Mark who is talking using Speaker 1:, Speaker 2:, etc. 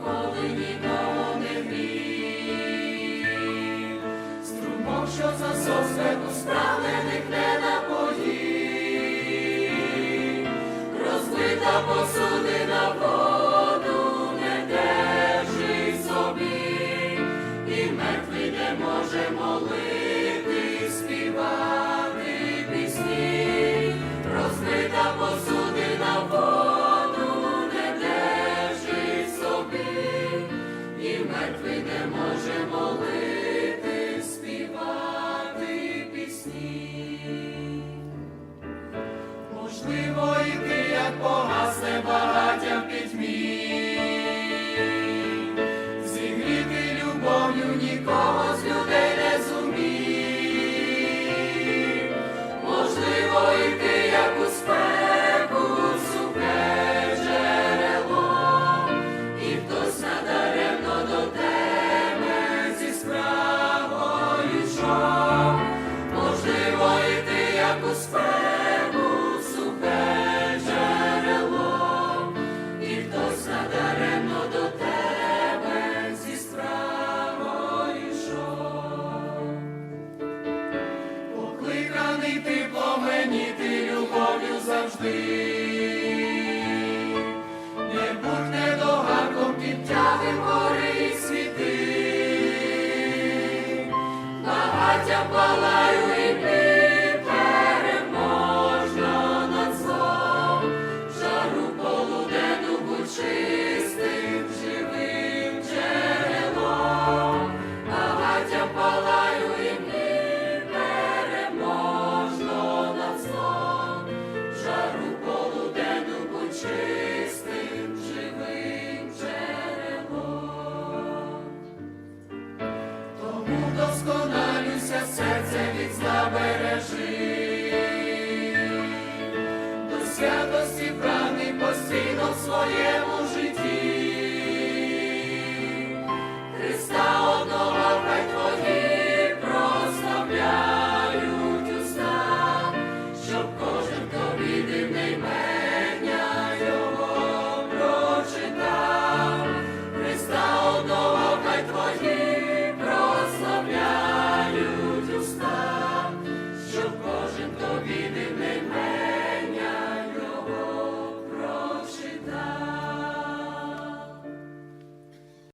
Speaker 1: ніколи нікого не грів. Струмок, що засос спеку справлених не напоїв. Розбита посудина воду не держить собі, і мертвий не може молити, Можливо, і ти, як погасне багаття в пітьмі, зігріти любов'ю нікого з людей Покликаний ти любов'ю завжди. Не будь недогарком підтягим гори світи. Багаття палаю удосконалюся серце від зла.